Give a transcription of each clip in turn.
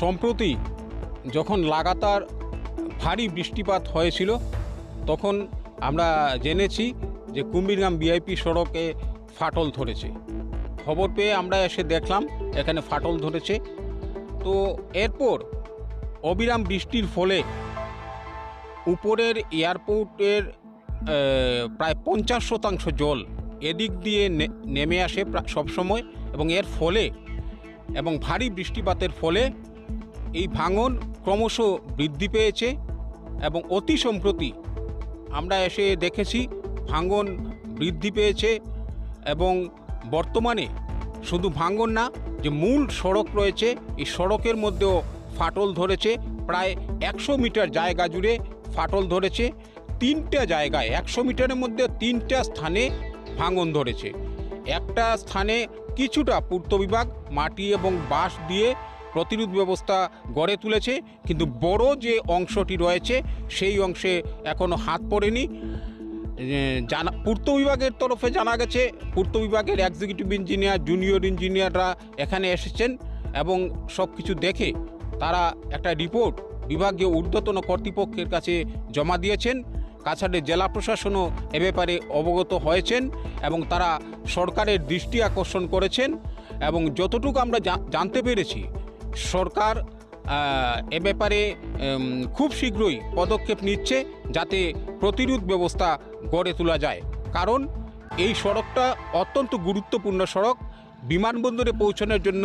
সম্প্রতি যখন লাগাতার ভারী বৃষ্টিপাত হয়েছিল, তখন আমরা জেনেছি যে কুম্বিরগ্রাম বিআইপি সড়কে ফাটল ধরেছে। খবর পেয়ে আমরা এসে দেখলাম, এখানে ফাটল ধরেছে। তো এরপর অবিরাম বৃষ্টির ফলে উপরের এয়ারপোর্টের প্রায় পঞ্চাশ শতাংশ জল এদিক দিয়ে নেমে আসে সবসময় এবং এর ফলে এবং ভারী বৃষ্টিপাতের ফলে এই ভাঙন ক্রমশ বৃদ্ধি পেয়েছে এবং অতি সম্প্রতি আমরা এসে দেখেছি ভাঙন বৃদ্ধি পেয়েছে এবং বর্তমানে শুধু ভাঙন না, যে মূল সড়ক রয়েছে, এই সড়কের মধ্যেও ফাটল ধরেছে। প্রায় একশো মিটার জায়গা জুড়ে ফাটল ধরেছে। তিনটা জায়গায়, একশো মিটারের মধ্যে তিনটা স্থানে ভাঙন ধরেছে। একটা স্থানে কিছুটা পূর্ত বিভাগ, মাটি এবং বাঁশ দিয়ে প্রতিরোধ ব্যবস্থা গড়ে তুলেছে। কিন্তু বড় যে অংশটি রয়েছে, সেই অংশে এখনও হাত পড়েনি। জানা, পূর্ত বিভাগের তরফে জানা গেছে, পূর্ত বিভাগের এক্সিকিউটিভ ইঞ্জিনিয়ার জুনিয়র ইঞ্জিনিয়াররা এখানে এসেছেন এবং সব কিছু দেখে তারা একটা রিপোর্ট বিভাগীয় ঊর্ধ্বতন কর্তৃপক্ষের কাছে জমা দিয়েছেন। কাছাড়ের জেলা প্রশাসনও এ ব্যাপারে অবগত হয়েছেন এবং তারা সরকারের দৃষ্টি আকর্ষণ করেছেন এবং যতটুকু আমরা জানতে পেরেছি সরকার এ ব্যাপারে খুব শীঘ্রই পদক্ষেপ নিচ্ছে যাতে প্রতিরোধ ব্যবস্থা গড়ে তোলা যায়। কারণ এই সড়কটা অত্যন্ত গুরুত্বপূর্ণ সড়ক। বিমানবন্দরে পৌঁছানোর জন্য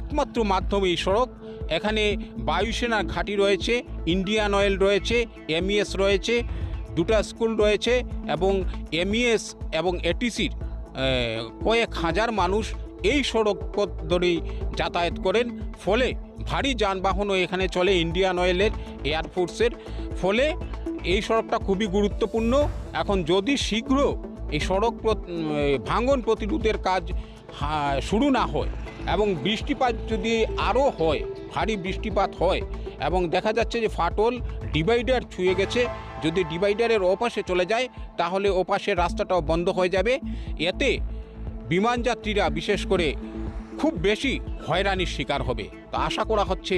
একমাত্র মাধ্যম এই সড়ক। এখানে বায়ুসেনার ঘাঁটি রয়েছে, ইন্ডিয়ান অয়েল রয়েছে, এমইএস রয়েছে, দুটো স্কুল রয়েছে এবং এমইএস এবং এটিসির কয়েক হাজার মানুষ এই সড়ক পথ ধরেই যাতায়াত করেন। ফলে ভারী যানবাহনও এখানে চলে ইন্ডিয়ান অয়েলের এয়ারফোর্সের ফলে এই সড়কটা খুবই গুরুত্বপূর্ণ। এখন যদি শীঘ্র এই সড়ক ভাঙন প্রতিরোধের কাজ শুরু না হয় এবং বৃষ্টিপাত যদি আরও হয়, ভারী বৃষ্টিপাত হয় এবং দেখা যাচ্ছে যে ফাটল, ডিভাইডার ছুঁয়ে গেছে। যদি ডিভাইডারের ওপাশে চলে যায়, তাহলে ওপাশের রাস্তাটাও বন্ধ হয়ে যাবে। এতে বিমান যাত্রীরা বিশেষ করে খুব বেশি হয়রানির শিকার হবে। তা আশা করা হচ্ছে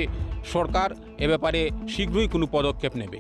সরকার এ ব্যাপারে শীঘ্রই কোনো পদক্ষেপ নেবে।